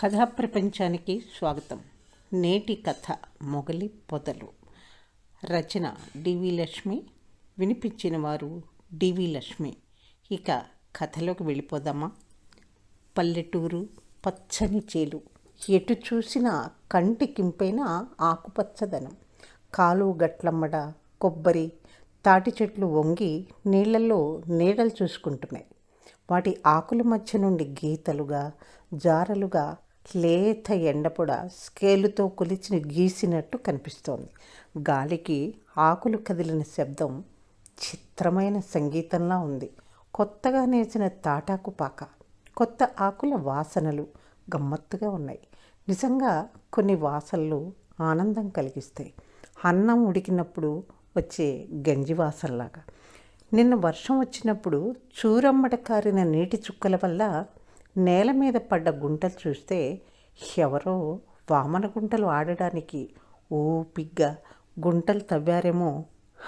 కథా ప్రపంచానికి స్వాగతం. నేటి కథ మొగలి పొదలు. రచన డివి లక్ష్మి. వినిపించిన వారు డివి లక్ష్మి. ఇక కథలోకి వెళ్ళిపోదామా? పల్లెటూరు పచ్చని చేలు. ఎటు చూసినా కంటికింపైన ఆకుపచ్చదనం. కాలువ గట్లమ్మడ కొబ్బరి తాటి చెట్లు వంగి నీళ్ళలో నీడలు చూసుకుంటున్నాయి. వాటి ఆకుల మధ్య నుండి గీతలుగా జారలుగా లేత ఎండపొడ స్కేలుతో కొలిచిన గీసినట్టు కనిపిస్తోంది. గాలికి ఆకులు కదిలిన శబ్దం చిత్రమైన సంగీతంలా ఉంది. కొత్తగా నేసిన తాటాకు పాక కొత్త ఆకుల వాసనలు గమ్మత్తుగా ఉన్నాయి. నిజంగా కొన్ని వాసనలు ఆనందం కలిగిస్తాయి. అన్నం ఉడికినప్పుడు వచ్చే గంజి వాసనలాగా. నిన్న వర్షం వచ్చినప్పుడు చూరమ్మట కారిన నీటి చుక్కల వల్ల నేల మీద పడ్డ గుంటలు చూస్తే ఎవరో వామన గుంటలు ఆడడానికి ఓపిగ్గా గుంటలు తవ్వారేమో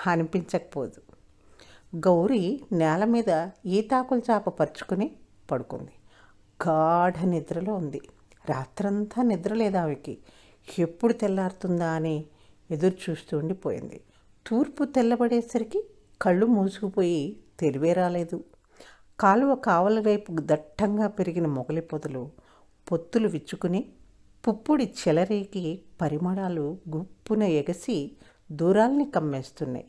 అనిపించకపోదు. గౌరీ నేల మీద ఈతాకుల చాప పరుచుకుని పడుకుంది. గాఢ నిద్రలో ఉంది. రాత్రంతా నిద్ర లేదు ఆమెకి ఎప్పుడు తెల్లారుతుందా అని ఎదురు చూస్తూ ఉండిపోయింది. తూర్పు తెల్లబడేసరికి కళ్ళు మూసుకుపోయి తెలివే రాలేదు. కాలువ కావల వైపు దట్టంగా పెరిగిన మొగలి పొదలు పొత్తులు విచ్చుకుని పుప్పుడి చెలరేకి పరిమళాలు గుప్పున ఎగసి దూరాల్ని కమ్మేస్తున్నాయి.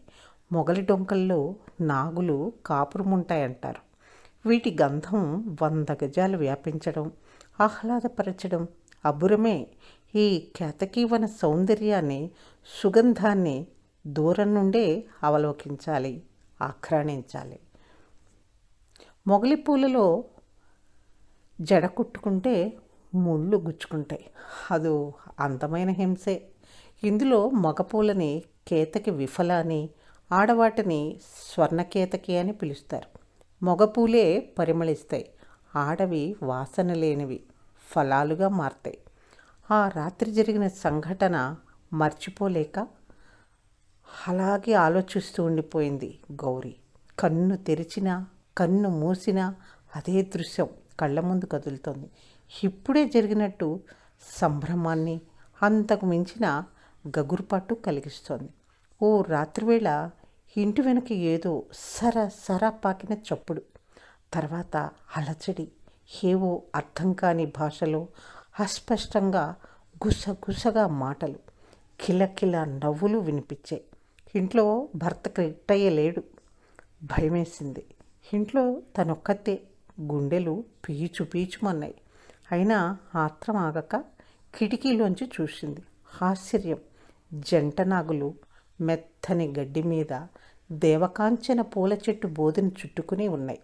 మొగలి డొంకల్లో నాగులు కాపురముంటాయంటారు. వీటి గంధం వంద గజాలు వ్యాపించడం ఆహ్లాదపరచడం అబురమే ఈ కేతకీవన సౌందర్యాన్ని సుగంధాన్ని దూరం నుండే అవలోకించాలి ఆక్రాణించాలి. మొగలి పూలలో జడ కుట్టుకుంటే ముళ్ళు గుచ్చుకుంటాయి. అది అందమైన హింసే. ఇందులో మగపూలని కేతకి విఫల అని ఆడవాటిని స్వర్ణకేతకి అని పిలుస్తారు. మగపూలే పరిమళిస్తాయి. ఆడవి వాసన లేనివి ఫలాలుగా మారతాయి. ఆ రాత్రి జరిగిన సంఘటన మర్చిపోలేక అలాగే ఆలోచిస్తూ ఉండిపోయింది గౌరీ. కన్ను తెరిచినా కన్ను మూసినా అదే దృశ్యం కళ్ళ ముందు కదులుతోంది. ఇప్పుడే జరిగినట్టు సంభ్రమాన్ని అంతకు మించిన గగురుపాటు కలిగిస్తోంది. ఓ రాత్రివేళ ఇంటి వెనక ఏదో సర సర పాకిన చప్పుడు తర్వాత అలచడి ఏవో అర్థం కాని భాషలో అస్పష్టంగా గుసగుసగా మాటలు కిలకిల నవ్వులు వినిపించాయి. ఇంట్లో భర్త క్రిట్టయ్య లేడు భయమేసింది. ఇంట్లో తనొక్కతే గుండెలు పీచు పీచుమన్నాయి. అయినా ఆత్రం ఆగక కిటికీలోంచి చూసింది. ఆశ్చర్యం. జంట నాగులు మెత్తని గడ్డి మీద దేవకాంచన పూల చెట్టు బోధిని చుట్టుకుని ఉన్నాయి.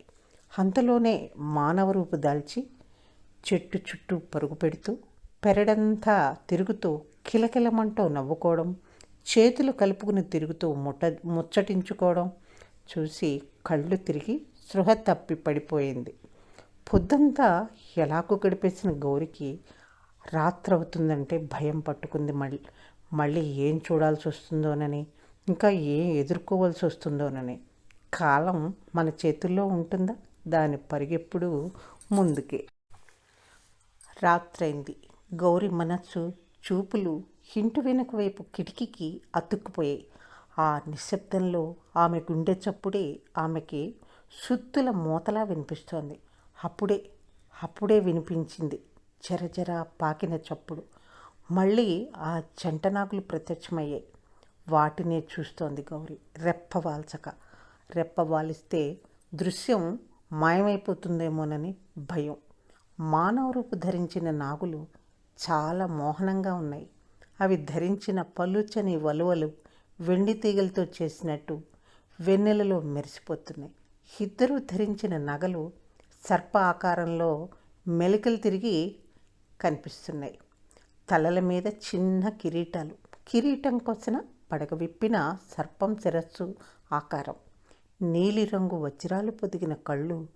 అంతలోనే మానవ రూపు దాల్చి చెట్టు చుట్టూ పరుగు పెడుతూ పెరడంతా తిరుగుతూ కిలకిలమంటూ నవ్వుకోవడం చేతులు కలుపుకుని తిరుగుతూ ముట్ట ముచ్చటించుకోవడం చూసి కళ్ళు తిరిగి స్పృహ తప్పి పడిపోయింది. పొద్దంతా ఎలాగో గడిపేసిన గౌరికి రాత్రి అవుతుందంటే భయం పట్టుకుంది మళ్ళీ. మళ్ళీ ఏం చూడాల్సి వస్తుందోనని ఇంకా ఏం ఎదుర్కోవాల్సి వస్తుందోనని. కాలం మన చేతుల్లో ఉంటుందా? దాని పరిగెప్పుడు ముందుకే. రాత్రైంది. గౌరి మనస్సు చూపులు ఇంటి వెనుక వైపు కిటికీకి అతుక్కుపోయాయి. ఆ నిశ్శబ్దంలో ఆమె గుండె చప్పుడే ఆమెకి సుత్తుల మూతలా వినిపిస్తోంది. అప్పుడే అప్పుడే వినిపించింది జరజర పాకిన చప్పుడు. మళ్ళీ ఆ జంటనాగులు ప్రత్యక్షమయ్యాయి. వాటినే చూస్తోంది గౌరి. రెప్ప వాల్చక. రెప్ప వాలిస్తే దృశ్యం మాయమైపోతుందేమోనని భయం. మానవ రూపు ధరించిన నాగులు చాలా మోహనంగా ఉన్నాయి. అవి ధరించిన పలుచని వలువలు వెండి తీగలతో చేసినట్టు వెన్నెలలో మెరిసిపోతున్నాయి. ఇద్దరూ ధరించిన నగలు సర్ప ఆకారంలో మెలికలు తిరిగి కనిపిస్తున్నాయి. తలల మీద చిన్న కిరీటాలు. కిరీటం కోసిన పడగ విప్పిన సర్పం శిరస్సు ఆకారం. నీలిరంగు వజ్రాలు పొదిగిన కళ్ళు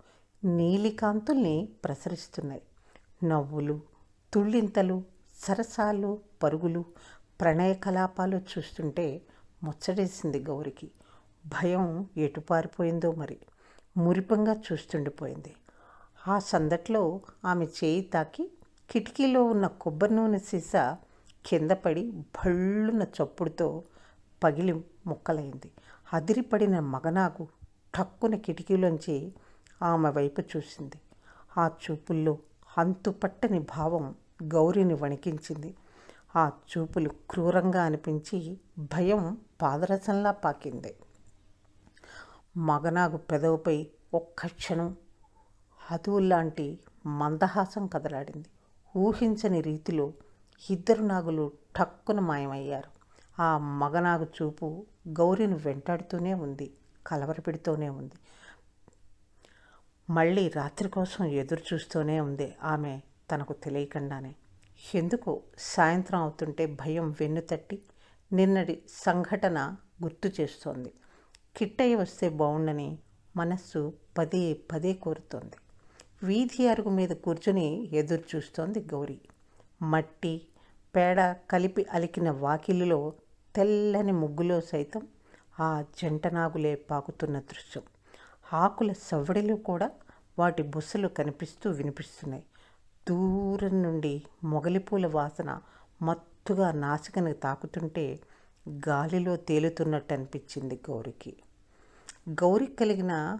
నీలికాంతుల్ని ప్రసరిస్తున్నాయి. నవ్వులు తుళ్ళింతలు సరసాలు పరుగులు ప్రణయ కలాపాలు చూస్తుంటే ముచ్చటేసింది గౌరికి. భయం ఎటు పారిపోయిందో మరి. మురిపంగా చూస్తుండిపోయింది. ఆ సందట్లో ఆమె చేయి తాకి కిటికీలో ఉన్న కొబ్బరి నూనె సీసా కింద పడి భళ్ళున చప్పుడుతో పగిలి ముక్కలైంది. అదిరిపడిన మగనాగు టక్కున కిటికీలోంచి ఆమె వైపు చూసింది. ఆ చూపుల్లో అంతుపట్టని భావం గౌరిని వణికించింది. ఆ చూపులు క్రూరంగా అనిపించి భయం పాదరసంలా పాకింది. మగనాగు పెదవుపై ఒక్క క్షణం అదువులాంటి మందహాసం కదలాడింది. ఊహించని రీతిలో ఇద్దరు నాగులు టక్కున మాయమయ్యారు. ఆ మగనాగు చూపు గౌరిని వెంటాడుతూనే ఉంది కలవరపెడుతూనే ఉంది. మళ్ళీ రాత్రి కోసం ఎదురు చూస్తూనే ఉంది ఆమె తనకు తెలియకుండానే. ఎందుకు సాయంత్రం అవుతుంటే భయం వెన్ను తట్టి నిన్నటి సంఘటన గుర్తు చేస్తోంది. కిట్టయ్య వస్తే బాగుండని మనస్సు పదే పదే కోరుతోంది. వీధి అరుగు మీద కూర్చుని ఎదురు చూస్తోంది గౌరీ. మట్టి పేడ కలిపి అలికిన వాకిలిలో తెల్లని ముగ్గులో సైతం ఆ జంటనాగులే పాకుతున్న దృశ్యం. ఆకుల సవ్వడిలో కూడా వాటి బుస్సలు కనిపిస్తూ వినిపిస్తున్నాయి. దూరం నుండి మొగలిపూల వాసన మత్తుగా నాసికను తాకుతుంటే గాలిలో తేలుతున్నట్టు అనిపించింది గౌరికి. గౌరికి కలిగిన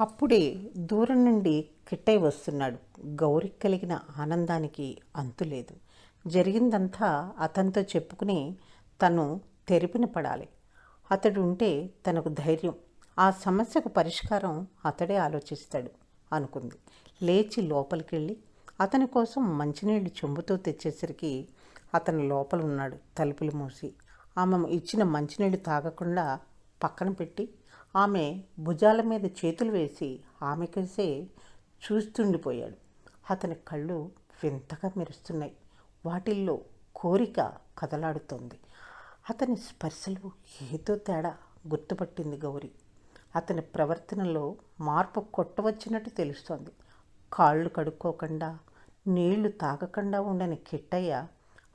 అప్పుడే దూరం నుండి కిట్టయ్య వస్తున్నాడు. గౌరికి కలిగిన ఆనందానికి అంతులేదు జరిగిందంతా అతనితో చెప్పుకుని తను తెరిపిన పడాలి. అతడు ఉంటే తనకు ధైర్యం. ఆ సమస్యకు పరిష్కారం అతడే ఆలోచిస్తాడు అనుకుంది. లేచి లోపలికి వెళ్ళి అతని కోసం మంచినీళ్ళు చెంబుతో తెచ్చేసరికి అతను లోపల ఉన్నాడు తలుపులు మూసి. ఆమె ఇచ్చిన మంచినీళ్ళు తాగకుండా పక్కన పెట్టి ఆమె భుజాల మీద చేతులు వేసి ఆమె కలిసే చూస్తుండిపోయాడు. అతని కళ్ళు వింతగా మెరుస్తున్నాయి. వాటిల్లో కోరిక కదలాడుతోంది. అతని స్పర్శలు ఏదో తేడా గుర్తుపట్టింది గౌరి. అతని ప్రవర్తనలో మార్పు కొట్టవచ్చినట్టు తెలుస్తోంది. కాళ్ళు కడుక్కోకుండా నీళ్ళు తాగకుండా ఉండని కిట్టయ్య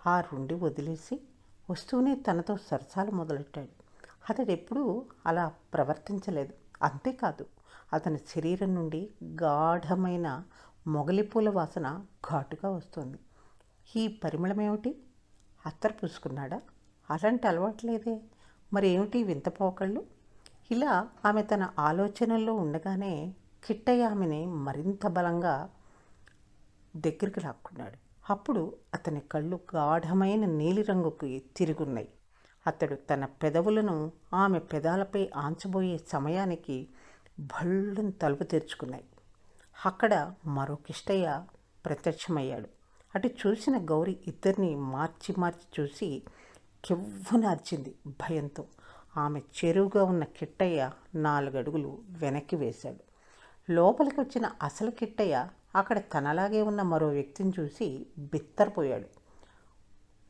ఆ రుండి వదిలేసి వస్తూనే తనతో సరసాలు మొదలెట్టాడు. అతడు ఎప్పుడూ అలా ప్రవర్తించలేదు. అంతేకాదు అతని శరీరం నుండి గాఢమైన మొగలిపూల వాసన ఘాటుగా వస్తుంది. ఈ పరిమళం ఏమిటి అత్తరు పూసుకున్నాడా? అలాంటి అలవాట్లేదే. మరి ఏమిటి వింత పోకళ్ళు? ఇలా ఆమె తన ఆలోచనల్లో ఉండగానే కిట్టయ్య ఆమెని మరింత బలంగా దగ్గరికి లాక్కున్నాడు. అప్పుడు అతని కళ్ళు గాఢమైన నీలిరంగుకి తిరుగున్నాయి. అతడు తన పెదవులను ఆమె పెదాలపై ఆంచబోయే సమయానికి భళ్ళును తలుపు తెరుచుకున్నాయి. అక్కడ మరో కిష్టయ్య ప్రత్యక్షమయ్యాడు. అటు చూసిన గౌరి ఇద్దరిని మార్చి మార్చి చూసి కెవ్వున అరిచింది భయంతో. ఆమె చెరువుగా ఉన్న కిట్టయ్య నాలుగడుగులు వెనక్కి వేశాడు. లోపలికి వచ్చిన అసలు కిట్టయ్య అక్కడ తనలాగే ఉన్న మరో వ్యక్తిని చూసి బిత్తరపోయాడు.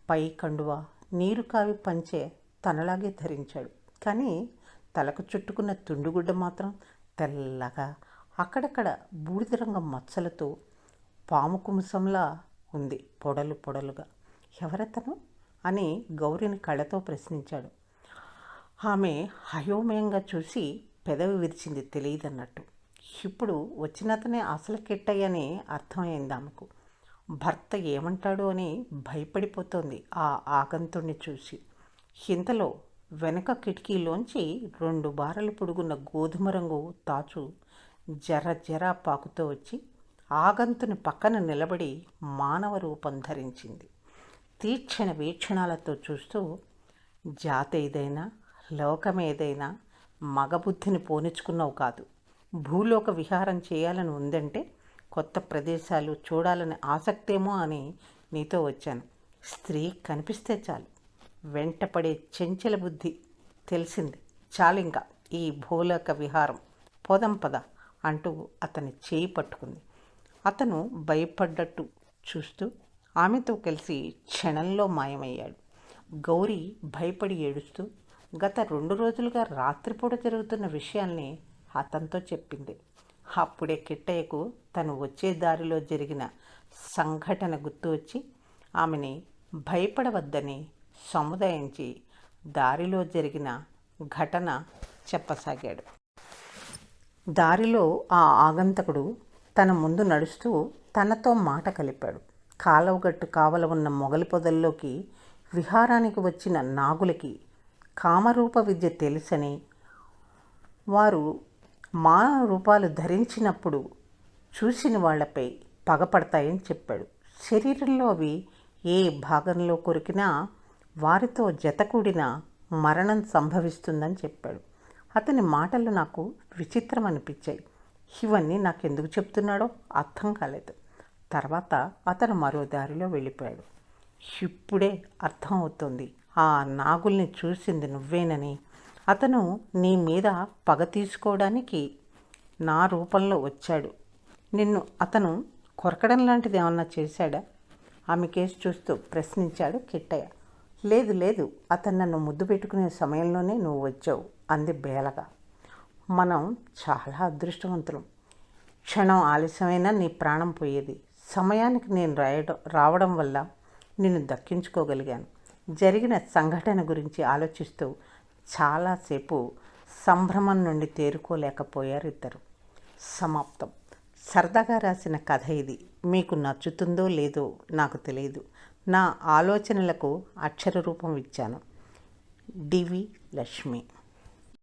పై కండువ నీరు కావి పంచే తనలాగే ధరించాడు. కానీ తలకు చుట్టుకున్న తుండుగుడ్డ మాత్రం తెల్లగా అక్కడక్కడ బూడిద రంగు మచ్చలతో పాము కుముసంలా ఉంది పొడలు పొడలుగా. ఎవరతను? అని గౌరిని కళ్ళతో ప్రశ్నించాడు. ఆమె అయోమయంగా చూసి పెదవి విరిచింది తెలియదన్నట్టు. ఇప్పుడు వచ్చినతనే అసలు కిట్టయ్యని అర్థమైంది ఆమెకు. భర్త ఏమంటాడు అని భయపడిపోతోంది ఆ ఆగంతుణ్ణి చూసి. ఇంతలో వెనక కిటికీలోంచి రెండు బారలు పొడుగున్న గోధుమ రంగు తాచు జర జర పాకుతో వచ్చి ఆగంతుని పక్కన నిలబడి మానవ రూపం ధరించింది. తీక్షణ వీక్షణాలతో చూస్తూ జాత ఏదైనా లోకం ఏదైనా మగబుద్ధిని పోనిచ్చుకున్నావు కాదు. భూలోక విహారం చేయాలని ఉందంటే కొత్త ప్రదేశాలు చూడాలని ఆసక్తేమో అని నీతో వచ్చాను. స్త్రీ కనిపిస్తే చాలు. వెంటపడే చెంచల బుద్ధి తెలిసింది. చాలింకా ఈ భూలోక విహారం. పోదం పద అంటూ అతని చేయి పట్టుకుంది. అతను భయపడ్డట్టు చూస్తూ ఆమెతో కలిసి క్షణంలో మాయమయ్యాడు. గౌరీ భయపడి ఏడుస్తూ గత రెండు రోజులుగా రాత్రిపూట జరుగుతున్న విషయాల్ని అతనితో చెప్పింది. అప్పుడే కిట్టయ్యకు తను వచ్చే దారిలో జరిగిన సంఘటన గుర్తు వచ్చి ఆమెని భయపడవద్దని సముదాయించి దారిలో జరిగిన ఘటన చెప్పసాగాడు. దారిలో ఆ ఆగంతకుడు తన ముందు నడుస్తూ తనతో మాట కలిపాడు. కాలవగట్టు కావల ఉన్న మొగలి పొదల్లోకి విహారానికి వచ్చిన నాగులకి కామరూప విద్య తెలుసని వారు మానవ రూపాలు ధరించినప్పుడు చూసిన వాళ్ళపై పగపడతాయని చెప్పాడు. శరీరంలో అవి ఏ భాగంలో కొరికినా వారితో జతకూడిన మరణం సంభవిస్తుందని చెప్పాడు. అతని మాటలు నాకు విచిత్రం అనిపించాయి. ఇవన్నీ నాకెందుకు చెప్తున్నాడో అర్థం కాలేదు. తర్వాత అతను మరో దారిలో వెళ్ళిపోయాడు. ఇప్పుడే అర్థం అవుతుంది. ఆ నాగుల్ని చూసింది నువ్వేనని అతను నీ మీద పగ తీసుకోవడానికి నా రూపంలో వచ్చాడు. నిన్ను అతను కొరకడం లాంటిది ఏమన్నా చేశాడా? ఆమె కేసు చూస్తూ ప్రశ్నించాడు కిట్టయ్య. లేదు లేదు అతను నన్ను ముద్దు పెట్టుకునే సమయంలోనే నువ్వు వచ్చావు అంది బేలగా. మనం చాలా అదృష్టవంతులం. క్షణం ఆలస్యమైనా నీ ప్రాణం పోయేది. సమయానికి నేను రాయడం రావడం వల్ల నిన్ను దక్కించుకోగలిగాను. జరిగిన సంఘటన గురించి ఆలోచిస్తూ చాలాసేపు సంభ్రమం నుండి తేరుకోలేకపోయారు ఇద్దరు. సమాప్తం. సరదాగా రాసిన కథ ఇది. మీకు నచ్చుతుందో లేదో నాకు తెలియదు. నా ఆలోచనలకు అక్షర రూపం ఇచ్చాను. డివి లక్ష్మి.